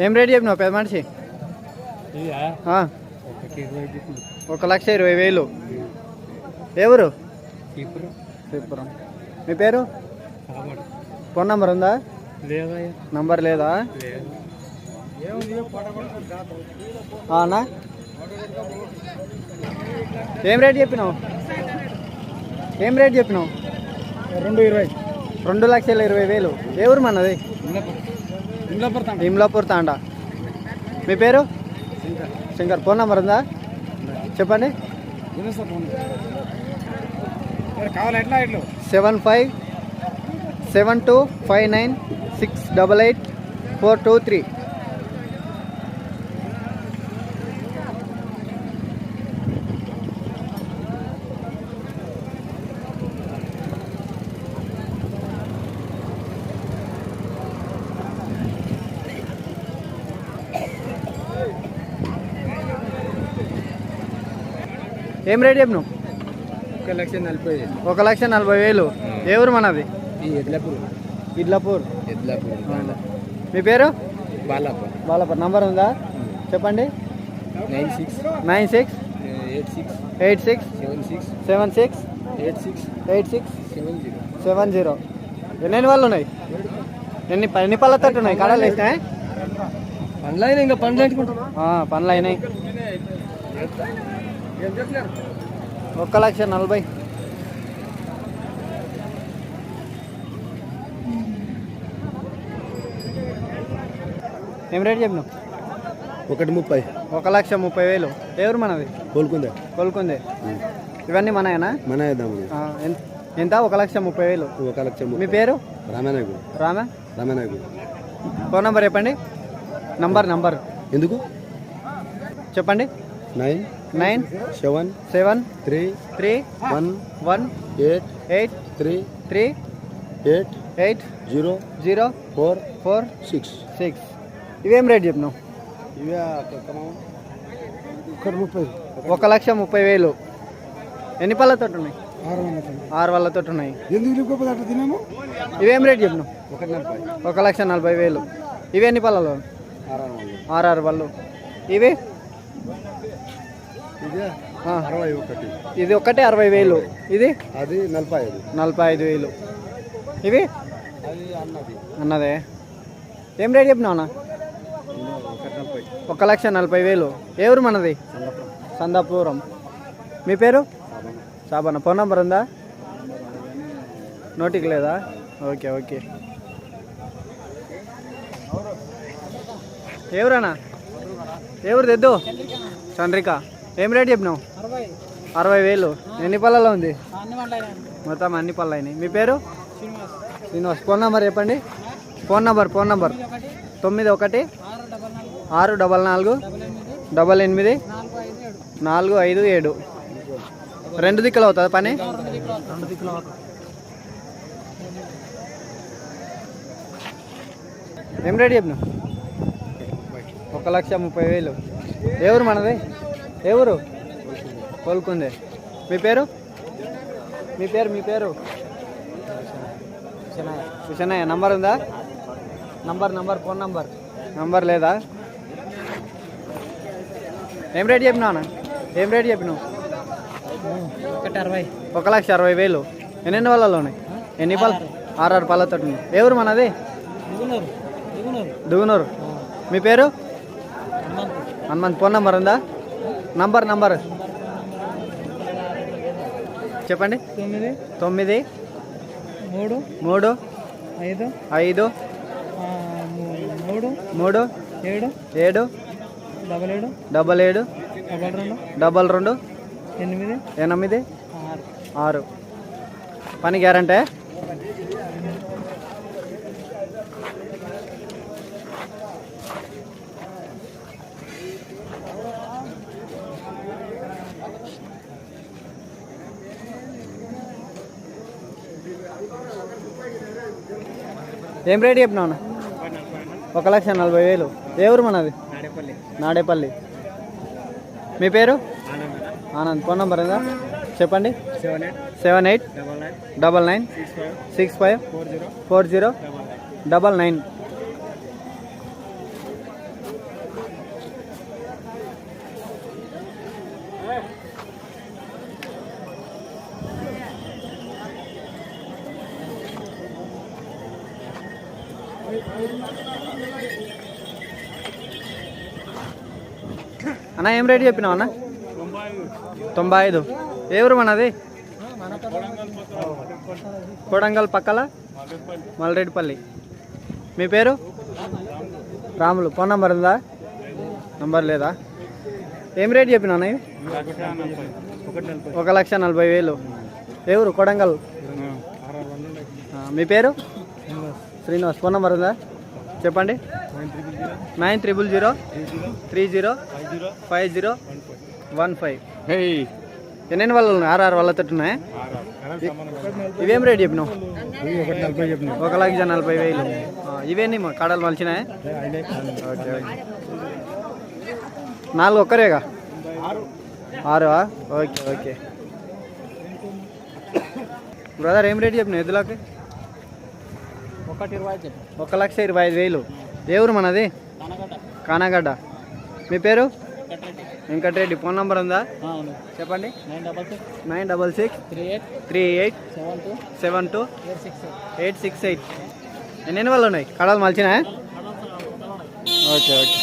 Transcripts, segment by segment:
ఏం రేట్ చెప్పినావు? పెద్ద మనిషి. ఆ, ఒక లక్ష ఇరవై వేలు. ఎవరు శ్రీపురం. మీ పేరు? ఫోన్ నంబర్ ఉందా? నంబర్ లేదా? ఆ, అన్నా? ఏం రేట్ చెప్పినావు? ఏం రేట్ చెప్పినావు? రెండు ఇరవై. రెండు లక్షల ఇరవై వేలు. ఏ ఊరు మనది ఇమ్లాపూర్ తాండా. మీ పేరు? శంకర్. ఫోన్ నంబర్ ఉందా? చెప్పండి. Seven five seven two five nine six double eight four two three. ఏం రేట్ చెప్పినావు? ఒక లక్ష నలభై ఒక లక్ష నలభై వేలు. ఏ ఊరు మనది? ఎడ్లపూర్. ఇడ్లాపూర్ ఎడ్లపూర్. మీ పేరు? బాలాపూర్. బాలపూర్. నంబర్ ఉందా? చెప్పండి. Nine six. Nine six. Eight six. Eight six. Seven six. Seven six. Eight six. Eight six. Seven zero. Seven zero. ఎన్ని వాళ్ళు ఉన్నాయి? ఎన్ని ఎన్ని పళ్ళ తట్టు ఉన్నాయి? కడాలు వేసినాయి పనులైనా ఇంకా పనులు పెట్టుకుంటాం పనులు అయినాయి ఒక్క లక్ష నలభై. ఏం రేట్ చెప్పినావు? ఒకటి ముప్పై. ఒక లక్ష ముప్పై వేలు. ఎవరు మనది? కోలుకుందా. కోలుకుంది. ఇవన్నీ మనయేనా? మన ఎంత- ఎంత? ఒక లక్ష ముప్పై వేలు. ఒక లక్ష మీ పేరు? రామానాయకు రామా? రామానాయకు ఫోన్ నంబర్ చెప్పండి. Number number. ఎందుకు? చెప్పండి. Nine nine seven seven three three one one eight eight three three eight eight zero zero four four six. Six. ఇవేం రేట్ చెప్పినావు ఇవే ఒకటి ముప్పై. ఒక లక్ష ముప్పై వేలు. ఎన్ని పళ్ళతో ఉన్నాయి? ఆరు వాళ్ళతో ఉన్నాయి. ఇవేం రేట్ చెప్పినావు ఒక లక్ష నలభై వేలు. ఇవి ఎన్ని పళ్ళలో? ఆరు వందలు ఆరు ఆరు పళ్ళు. ఇవి? అరవై ఒకటి. ఇది ఒకటే అరవై వేలు. ఇది? అది నలభై ఐదు. నలభై ఐదు వేలు. ఇవి అన్నది. ఏం రేట్ అన్న? ఒక లక్ష నలభై వేలు. ఏ ఊరు మనది? సందాపురం. మీ పేరు? సాబన్న. ఫోన్ నంబర్ ఉందా? నోటికి లేదా? Okay okay. ఎవరన్నా ఎవరు తెద్దు? చంద్రిక. ఏం రేట్ చెప్పినావు? అరవై. వేలు. ఎన్ని పళ్ళలో ఉంది? మొత్తం అన్ని పళ్ళు అయినాయి మీ పేరు? శ్రీనివాస్. ఫోన్ నంబర్ చెప్పండి. Phone number phone number. తొమ్మిది ఒకటి ఆరు డబల్ నాలుగు డబల్ ఎనిమిది నాలుగు ఐదు ఏడు. రెండు దిక్కులు అవుతుంది పని? ఏం రేట్ చెప్పిన ఒక లక్ష ముప్పై వేలు. ఊరు మనది? ఏ ఊరు కోలుకుంది. మీ పేరు? మీ పేరు మీ పేరు? సుషనయ్య నంబర్ ఉందా? Number number phone number. Number లేదా? ఏం రేట్ చెప్పినావు అన్న? ఏం రేట్ చెప్పినావు? ఒకటి అరవై. ఒక లక్ష అరవై వేలు. ఎన్నెన్ని వాళ్ళలో ఉన్నాయి? ఎన్ని పళ్ళ? ఆరు పళ్ళతో ఉన్నాయి ఏ ఊరు మనది? దుగునూరు. మీ పేరు? హనుమంత్. ఫోన్ నంబర్ ఉందా? Number number. చెప్పండి. తొమ్మిది. తొమ్మిది. మూడు. మూడు. ఐదు. ఐదు. మూడు. మూడు. ఏడు. ఏడు. డబల్ ఏడు. డబల్ ఏడు. డబల్ రెండు. డబల్ రెండు. ఎనిమిది. ఎనిమిది. ఆరు. ఆరు. పని గ్యారంటీ? ఏం రేట్ చెప్పినావు? ఒక లక్ష నలభై వేలు. ఏ ఊరు మనది? నాడేపల్లి. మీ పేరు? ఆనంద్ ఫోన్ నంబర్ ఉందా చెప్పండి. Seven eight double nine six five four zero double nine. అన్న ఏం రేట్ చెప్పినావు అన్న? తొంభై ఐదు. ఏ ఊరు మనది? కొడంగల్ పక్కల? మల్రెడ్డిపల్లి. మీ పేరు? రాములు. ఫోన్ నంబర్ ఉందా? నంబర్ లేదా? ఏం రేట్ చెప్పినా అన్న ఇవి? ఒక లక్ష నలభై వేలు. ఏ ఊరు? కొడంగల్. మీ పేరు? శ్రీనివాస్ ఫోన్ నంబర్ ఉందా? చెప్పండి. Nine triple zero three zero five zero one five ఎన్నెన్ని వాళ్ళు ఉన్నాయి ఆరు ఆరు వాళ్ళతో ఉన్నాయా? ఇవేం రేట్ చెప్పినావు? ఒక లక్ష నలభై వేలు. ఆ, ఇవేంటి మా కాడలు మలిచినాయా? Okay okay. నాలుగు ఒక్కరేగా? ఆరు. Okay okay. బ్రదర్ ఏం రేట్ చెప్పిన ఎద్దులకి? ఒక లక్ష ఇరవై ఐదు వేలు. ఏ ఊరు మనది కానాగడ్డ మీ పేరు? వెంకటరెడ్డి. ఫోన్ నంబర్ ఉందా? చెప్పండి. Nine double six. Three eight. Seven two. Seven two. Eight six eight. ఎన్ని వాళ్ళు ఉన్నాయి? కడలు మలిచినా? Okay okay.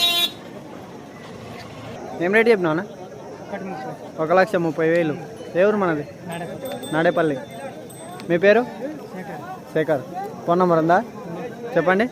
ఏం రేట్ ముప్పై. ఒక లక్ష ముప్పై వేలు. ఏ ఊరు మనది నాడేపల్లి. మీ పేరు? శేఖర్. ఫోన్ నంబర్ ఉందా? చెప్పండి.